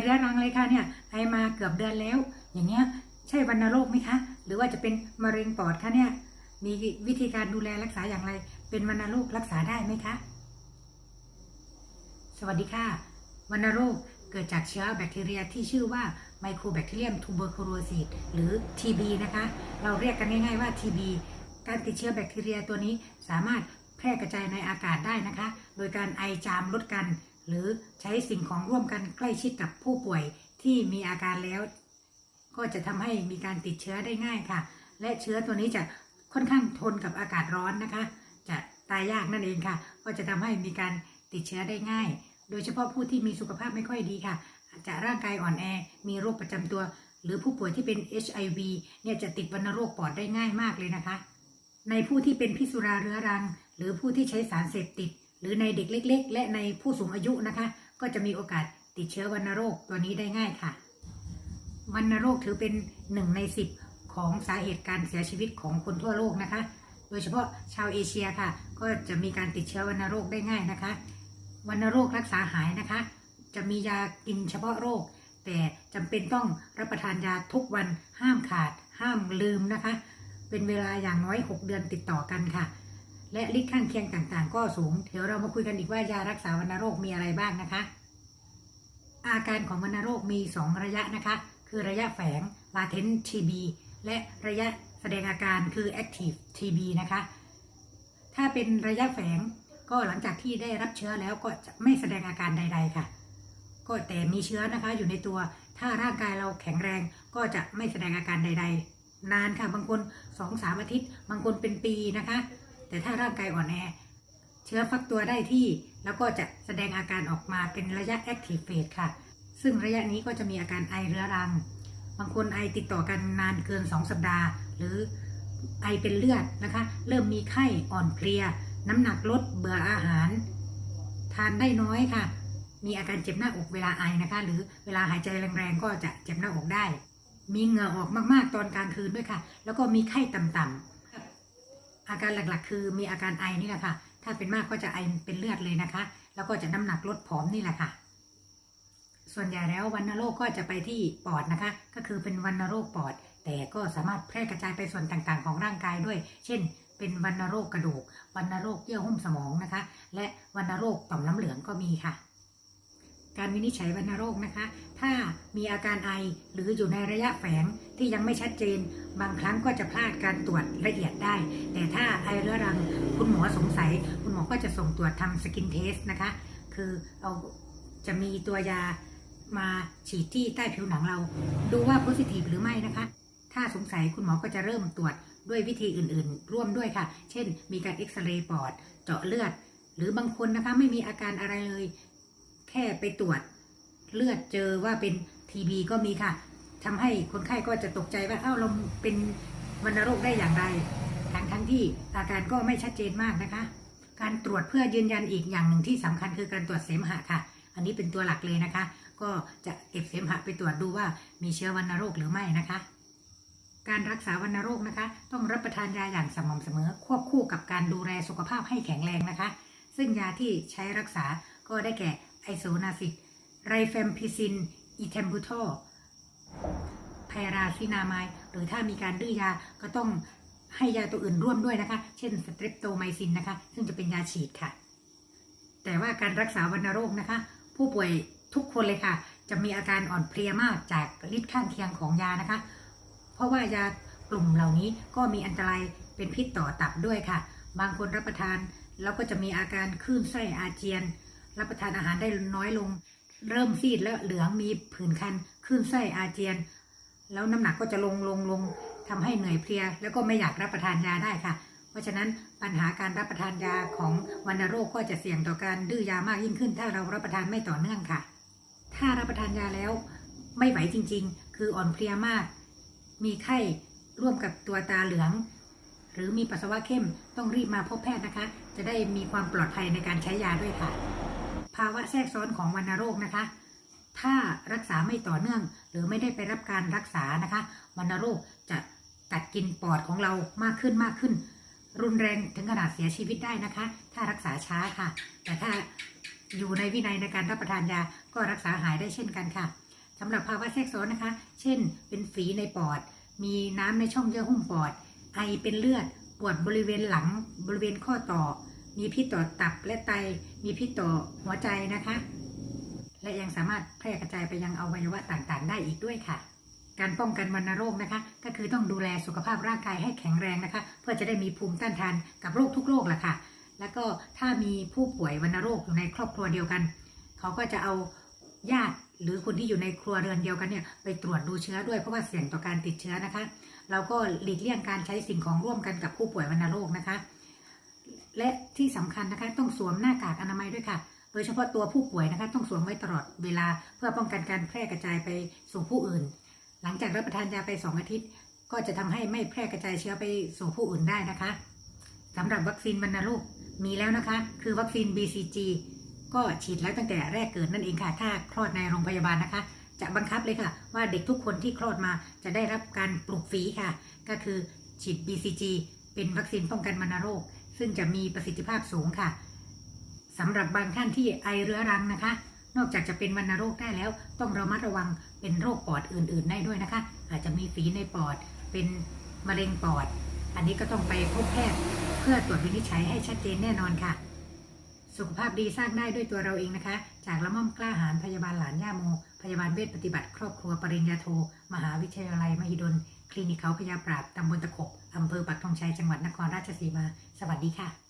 เรื้อรังเลยค่ะเนี่ยไอมาเกือบเดือนแล้ว อย่างเงี้ยใช่วัณโรคไหมคะ หรือว่าจะเป็นมะเร็งปอดคะเนี่ยมีวิธีการดูแลรักษาอย่างไร เป็นวัณโรครักษาได้ไหมคะ สวัสดีค่ะวัณโรคเกิดจากเชื้อแบคทีเรียที่ชื่อว่าไมโครแบคทีเรียมทูเบอร์โคโรซิสหรือ TB นะคะ เราเรียกกันง่ายๆว่า TB การติดเชื้อแบคทีเรียตัวนี้สามารถแพร่กระจายในอากาศได้นะคะ โดยการไอจามลดกัน หรือใช้สิ่งของร่วมกันใกล้ชิดกับผู้ป่วยที่มีอาการแล้ว ก็จะทำให้มีการติดเชื้อได้ง่ายค่ะ และเชื้อตัวนี้จะค่อนข้างทนกับอากาศร้อนนะคะ จะตายยากนั่นเองค่ะ ก็จะทำให้มีการติดเชื้อได้ง่าย โดยเฉพาะผู้ที่มีสุขภาพไม่ค่อยดีค่ะจะร่างกายอ่อนแอ มีโรคประจำตัว หรือผู้ป่วยที่เป็น HIV เนี่ยจะติดวัณโรคปอดได้ง่ายมากเลยนะคะ ในผู้ที่เป็นพิษสุราเรื้อรัง หรือผู้ที่ใช้สารเสพติด รือในเด็กเล็ก ๆ และในผู้สูงอายุนะคะ ก็จะมีโอกาสติดเชื้อวัณโรคตัวนี้ได้ง่ายค่ะวัณโรคถือเป็นหนึ่งในสิบของสาเหตุการเสียชีวิตของคนทั่วโลกนะคะ โดยเฉพาะชาวเอเชียค่ะ ก็จะมีการติดเชื้อวัณโรคได้ง่ายนะคะวัณโรครักษาหายนะคะ จะมียากินเฉพาะโรค แต่จำเป็นต้องรับประทานยาทุกวันห้ามขาด ห้ามลืมนะคะ เป็นเวลาอย่างน้อย 6 เดือนติดต่อกันค่ะ และฤทธิ์ข้างเคียงต่างๆ ก็สูง เดี๋ยวเรามาคุยกันอีกว่ายารักษาวัณโรคมีอะไรบ้างนะคะ อาการของวัณโรคมี 2 ระยะนะคะ คือระยะแฝง latent TB และระยะแสดงอาการคือ active TB นะคะ ถ้าเป็นระยะแฝงก็หลังจากที่ได้รับเชื้อแล้วก็จะไม่แสดงอาการใด ๆ ค่ะ ก็แต่มีเชื้อนะคะอยู่ในตัว ถ้าร่างกายเราแข็งแรงก็จะไม่แสดงอาการใด ๆ นานค่ะ บางคนสองสามอาทิตย์ บางคนเป็นปีนะคะ แต่ถ้าร่างกายอ่อนแอเชื้อฟักตัวได้ที่ แล้วก็จะแสดงอาการออกมาเป็นระยะ active phase ค่ะ ซึ่งระยะนี้ก็จะมีอาการไอเรื้อรัง บางคนไอติดต่อกันนานเกิน 2 สัปดาห์ หรือไอเป็นเลือดนะคะ เริ่มมีไข้อ่อนเพลีย น้ำหนักลดเบื่ออาหาร ทานได้น้อยค่ะ มีอาการเจ็บหน้าอกเวลาไอนะคะ หรือเวลาหายใจแรงๆก็จะเจ็บหน้าอกได้ มีเหงื่อออกมากๆตอนกลางคืนด้วยค่ะ แล้วก็มีไข้ต่ำๆ อาการหลักๆ คือมีอาการไอนี่แหละค่ะ ถ้าเป็นมากก็จะไอเป็นเลือดเลยนะคะ แล้วก็จะน้ำหนักลดผอมนี่แหละค่ะ ส่วนใหญ่แล้ววัณโรคก็จะไปที่ปอดนะคะ ก็คือเป็นวัณโรคปอด แต่ก็สามารถแพร่กระจายไปส่วนต่างๆ ของร่างกายด้วย เช่น เป็นวัณโรคกระดูกวัณโรคเยื่อหุ้มสมองนะคะ และวัณโรคต่อมน้ำเหลืองก็มีค่ะ การวินิจฉัยวัณโรคนะคะ ถ้ามีอาการไอหรืออยู่ในระยะแฝงที่ยังไม่ชัดเจน บางครั้งก็จะพลาดการตรวจละเอียดได้ แต่ถ้าไอเรื้อรังคุณหมอสงสัย คุณหมอก็จะส่งตรวจทำสกินเทสนะคะ คือเอาจะมีตัวยามาฉีดที่ใต้ผิวหนังเรา ดูว่าโพซิทีฟหรือไม่นะคะ ถ้าสงสัยคุณหมอก็จะเริ่มตรวจด้วยวิธีอื่นๆ ร่วมด้วยค่ะ เช่น มีการเอ็กซเรย์ปอด เจาะเลือด หรือบางคนนะคะไม่มีอาการอะไรเลย แค่ไปตรวจเลือดเจอว่าเป็นทีบีก็มีค่ะทำให้คนไข้ก็จะตกใจว่าเอ้าเราเป็นวัณโรคได้อย่างไรทั้งทั้งที่อาการก็ไม่ชัดเจนมากนะคะ การตรวจเพื่อยืนยันอีกอย่างหนึ่งที่สำคัญคือการตรวจเสมหะค่ะ อันนี้เป็นตัวหลักเลยนะคะ ก็จะเก็บเสมหะไปตรวจดูว่ามีเชื้อวัณโรคหรือไม่นะคะการรักษาวัณโรคนะคะ ต้องรับประทานยาอย่างสม่ำเสมอ ควบคู่กับการดูแลสุขภาพให้แข็งแรงนะคะ ซึ่งยาที่ใช้รักษาก็ได้แก่ ไอโซนาซิก ไรเฟมพิซิน อีเทมบูโทไพราซินามาย หรือถ้ามีการดื้อยาก็ต้องให้ยาตัวอื่นร่วมด้วยนะคะ เช่นสเตรปโตไมซินนะคะ ซึ่งจะเป็นยาฉีดค่ะ แต่ว่าการรักษาวัณโรคนะคะ ผู้ป่วยทุกคนเลยค่ะ จะมีอาการอ่อนเพลียมากจากฤทธิ์ข้างเคียงของยานะคะ เพราะว่ายากลุ่มเหล่านี้ก็มีอันตรายเป็นพิษต่อตับด้วยค่ะ บางคนรับประทานแล้วก็จะมีอาการคลื่นไส้อาเจียน รับประทานอาหารได้น้อยลง เริ่มซีดและเหลืองมีผื่นคันคลื่นไส้อาเจียน แล้วน้ำหนักก็จะลงลงลงทำให้เหนื่อยเพลีย แล้วก็ไม่อยากรับประทานยาได้ค่ะ เพราะฉะนั้นปัญหาการรับประทานยาของวัณโรคก็จะเสี่ยงต่อการดื้อยามากยิ่งขึ้น ถ้าเรารับประทานไม่ต่อเนื่องค่ะ ถ้ารับประทานยาแล้วไม่ไหวจริง ๆ คืออ่อนเพลียมาก มีไข้ร่วมกับตัวตาเหลือง หรือมีปัสสาวะเข้มต้องรีบมาพบแพทย์นะคะ จะได้มีความปลอดภัยในการใช้ยาด้วยค่ะ ภาวะแทรกซ้อนของวัณโรคนะคะ ถ้ารักษาไม่ต่อเนื่อง หรือไม่ได้ไปรับการรักษานะคะวัณโรคจะกัดกินปอดของเรามากขึ้นมากขึ้น รุนแรงถึงขนาดเสียชีวิตได้นะคะ ถ้ารักษาช้าค่ะ แต่ถ้าอยู่ในวินัยในการรับประทานยาก็รักษาหายได้เช่นกันค่ะสำหรับภาวะแทรกซ้อนนะคะ เช่น เป็นฝีในปอด มีน้ำในช่องเยื่อหุ้มปอด ไอเป็นเลือด ปวดบริเวณหลังบริเวณข้อต่อ มีพิษต่อตับและไต มีพิษต่อหัวใจนะคะ และยังสามารถแพร่กระจายไปยังอวัยวะต่างๆ ได้อีกด้วยค่ะ การป้องกันวัณโรคนะคะ ก็คือต้องดูแลสุขภาพร่างกายให้แข็งแรงนะคะ เพื่อจะได้มีภูมิต้านทานกับโรคทุกโรคแหละค่ะ แล้วก็ถ้ามีผู้ป่วยวัณโรคอยู่ในครอบครัวเดียวกัน เขาก็จะเอาญาติหรือคนที่อยู่ในครัวเรือนเดียวกันเนี่ยไปตรวจดูเชื้อด้วยเพราะว่าเสี่ยงต่อการติดเชื้อนะคะ เราก็หลีกเลี่ยงการใช้สิ่งของร่วมกันกับผู้ป่วยวัณโรคนะคะ และที่สำคัญนะคะต้องสวมหน้ากากอนามัยด้วยค่ะ โดยเฉพาะตัวผู้ป่วยนะคะต้องสวมไว้ตลอดเวลาเพื่อป้องกันการแพร่กระจายไปสู่ผู้อื่น หลังจากรับประทานยาไปสองอาทิตย์ ก็จะทำให้ไม่แพร่กระจายเชื้อไปสู่ผู้อื่นได้นะคะสำหรับวัคซีนวัณโรคมีแล้วนะคะ คือวัคซีน BCG ก็ฉีดแล้วตั้งแต่แรกเกิดนั่นเองค่ะ ถ้าคลอดในโรงพยาบาลนะคะ จะบังคับเลยค่ะ ว่าเด็กทุกคนที่คลอดมาจะได้รับการปลูกฝีค่ะ ก็คือฉีด BCG เป็นวัคซีนป้องกันวัณโรค ซึ่งจะมีประสิทธิภาพสูงค่ะสำหรับบางท่านที่ไอเรื้อรังนะคะ นอกจากจะเป็นวัณโรคได้แล้ว ต้องระมัดระวังเป็นโรคปอดอื่น ๆ ได้ด้วยนะคะ อาจจะมีฝีในปอดเป็นมะเร็งปอด อันนี้ก็ต้องไปพบแพทย์เพื่อตรวจวินิจฉัยให้ชัดเจนแน่นอนค่ะ สุขภาพดีสร้างได้ด้วยตัวเราเองนะคะ จากละม่อมกล้าหาญพยาบาลหลานย่าโมพยาบาลเวชปฏิบัติครอบครัวปริญญาโท มหาวิทยาลัยมหิดล คลินิกเขาพยาปราบตำบลตะขบอำเภอปักธงชัยจังหวัดนครราชสีมา สวัสดีค่ะ